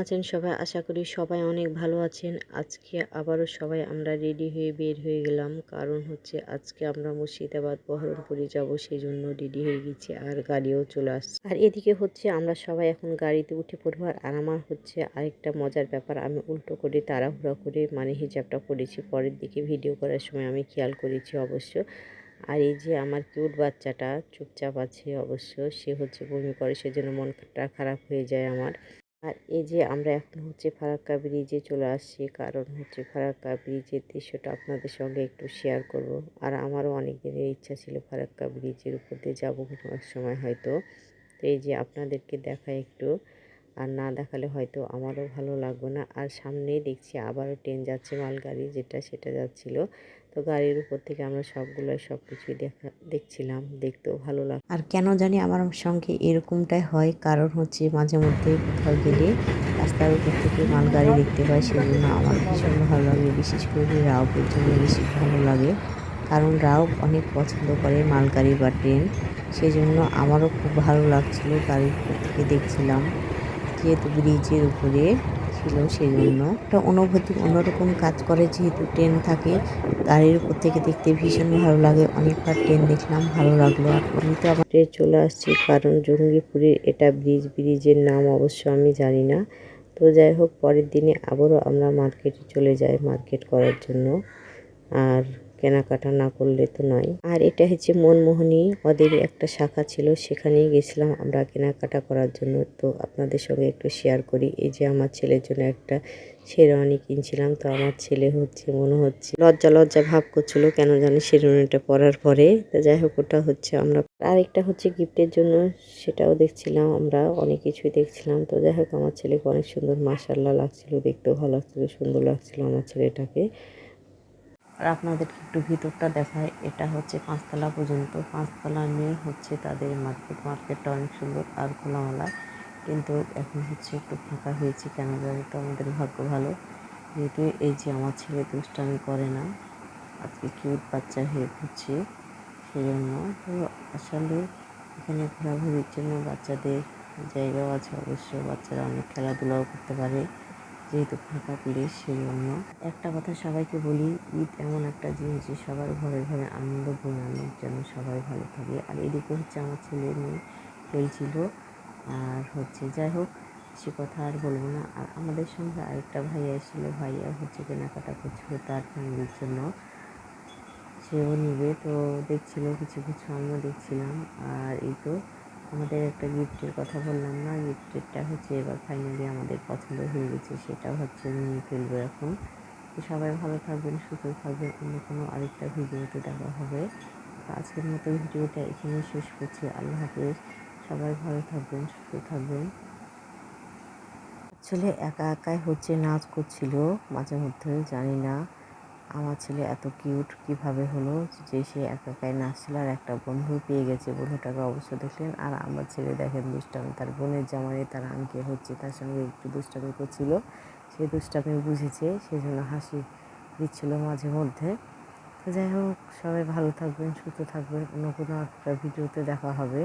আছেন সবাই? আশা করি সবাই অনেক ভালো আছেন। আজকে আবারও সবাই আমরা রেডি হয়ে বের হয়ে গেলাম। কারণ হচ্ছে আজকে আমরা মুর্শিদাবাদ, বহরমপুরে যাব সেই জন্য রেডি হয়ে গেছি আর গাড়িও চলে আসছে। আর এদিকে হচ্ছে আমরা সবাই এখন গাড়িতে উঠে পড়ব। আর আমার হচ্ছে আরেকটা মজার ব্যাপার, আমি উল্টো করে তাড়াহুড়া করে মানে হিজাবটা পরেছি। পরের দিকে ভিডিও করার সময় আমি খেয়াল করেছি অবশ্য। আর এই যে আমার কিউট বাচ্চাটা চুপচাপ আছে অবশ্য, সে হচ্ছে বমি করে, সেজন্য মনটা খারাপ হয়ে যায় আমার। আর এই যে আমরা এখন হচ্ছে ফারাক্কা ব্রিজে চলে আসছি, কারণ হচ্ছে ফারাক্কা ব্রিজের দৃশ্যটা আপনাদের সঙ্গে একটু শেয়ার করব। আর আমারও অনেক দিনের ইচ্ছা ছিল ফারাক্কা ব্রিজের উপর দিয়ে যাব কোনো এক সময় হয়তো। তো এই যে আপনাদেরকে দেখা একটু, আর না দেখালে হয়তো আমারও ভালো লাগবে না। আর সামনেই দেখছি আবারও ট্রেন যাচ্ছে মালগাড়ি, যেটা সেটা যাচ্ছিল। তো গাড়ির উপর থেকে আমরা সবগুলো সব কিছুই দেখা, দেখছিলাম, দেখতেও ভালো লাগ আর কেন জানি আমার সঙ্গে এরকমটাই হয়, কারণ হচ্ছে মাঝে মধ্যে কোথাও গেলে রাস্তার উপর থেকে মালগাড়ি দেখতে পাই সেই জন্য আমার ভীষণ ভালো লাগে, বিশেষ করে রাউকের জন্য বেশি ভালো লাগে। কারণ রাও অনেক পছন্দ করে মালগাড়ি বা ট্রেন সেই জন্য আমারও খুব ভালো লাগছিল গাড়ির উপর থেকে দেখছিলাম। যেহেতু ব্রিজের উপরে ছিল সেই জন্য একটা অনুভূতি, অন্যরকম কাজ করে যেহেতু ট্রেন থাকে, গাড়ির উপর থেকে দেখতে ভীষণ ভালো লাগে। অনেকবার ট্রেন দেখলাম, ভালো লাগল। আর আমি তো আমার ট্রেন চলে আসছি, কারণ জঙ্গিপুরের এটা ব্রিজ ব্রিজের নাম অবশ্য আমি জানি না। তো যাই হোক, পরের দিনে আবারও আমরা মার্কেটে চলে যাই মার্কেট করার জন্য। আর কেনাকাটা না করলে তো নয়। আর এটা হচ্ছে মনমোহনী ওদের একটা শাখা ছিল, সেখানেই গেছিলাম আমরা কেনাকাটা করার জন্য। তো আপনাদের সঙ্গে একটু শেয়ার করি, এই যে আমার ছেলের জন্য একটা শেরওয়ানি কিনছিলাম। তো আমার ছেলে হচ্ছে, মনে হচ্ছে লজ্জা লজ্জা ভাব করছিল কেন জানি শেরওয়ানিটা পরার পরে। তো যাই হোক, ওটা হচ্ছে আমরা আরেকটা হচ্ছে গিফটের জন্য, সেটাও দেখছিলাম আমরা, অনেক কিছুই দেখছিলাম। তো যাই হোক, আমার ছেলেকে অনেক সুন্দর মাসাল্লাহ লাগছিল, দেখতেও ভালো লাগছিল, সুন্দর লাগছিল আমার ছেলেটাকে। আর আপনাদেরকে একটু ভিতরটা দেখায় এটা হচ্ছে পাঁচতলা পর্যন্ত। পাঁচতলা নিয়ে হচ্ছে তাদের মার্কেট, মার্কেটটা অনেক সুন্দর, আর খোলামেলা। কিন্তু এখন হচ্ছে একটু ফাঁকা হয়েছে কেন জানি তো আমাদের ভাগ্য ভালো। যেহেতু এই যে আমার ছেলে দুষ্টামি করে না, আজকে কিউট বাচ্চা হয়ে ঘুরছে সেই জন্য তো আসলে এখানে ঘোরাঘুরির জন্য বাচ্চাদের জায়গাও আছে অবশ্য, বাচ্চারা অনেক খেলাধুলাও করতে পারে। যেহেতু ফাঁকা প্লেস সেই জন্য একটা কথা সবাইকে বলি, ঈদ এমন একটা জিনিস যে সবার ঘরে ঘরে আনন্দ আনার জন্য সবাই ভালো থাকে। আর এদিকে হচ্ছে আমার ছেলে মেয়ে খেলছিল। আর হচ্ছে যাই হোক, সে কথা আর বলব না। আর আমাদের সঙ্গে আরেকটা ভাইয়া এসেছিল ভাইয়া হচ্ছে কেনাকাটা করছিল তার ফ্যামিলির জন্য। সেও নিবে। তো দেখছিল, কিছু কিছু আমিও দেখছিলাম। আর এই তো আমাদের একটা গিফটের কথা বললাম না? গিফটেরটা হচ্ছে এবার ফাইনালি আমাদের পছন্দ হয়ে গেছে, সেটা হচ্ছে নিয়ে ফেলব এখন। তো সবাই ভালো থাকবেন, সুস্থ থাকবেন। অন্য কোনো আরেকটা ভিডিওতে দেখা হবে। আজকের মতো ভিডিওটা এখানে শেষ করছি। আল্লাহ হাফেজ। সবাই ভালো থাকবেন, সুস্থ থাকবেন। আসলে একা একাই হচ্ছে, নাচ করছিল মাঝে মধ্যে, জানি না। আমার ছেলে এত কিউট কীভাবে হলো যে সে একা একাই নাচছিল আর একটা বন্ধু পেয়ে গেছে বন্ধুটাকে অবশ্য দেখলেন। আর আমার ছেলে দেখেন দুষ্টামি, তার বোনের জামাই তার আঙ্কে হচ্ছে, তার সঙ্গে একটু দুষ্টামি করছিল। সেই দুষ্টামি বুঝেছে সেই জন্য হাসি দিচ্ছিল মাঝে মধ্যে। তো যাই হোক, সবাই ভালো থাকবেন, সুস্থ থাকবেন। অন্য কোনো একটা ভিডিওতে দেখা হবে।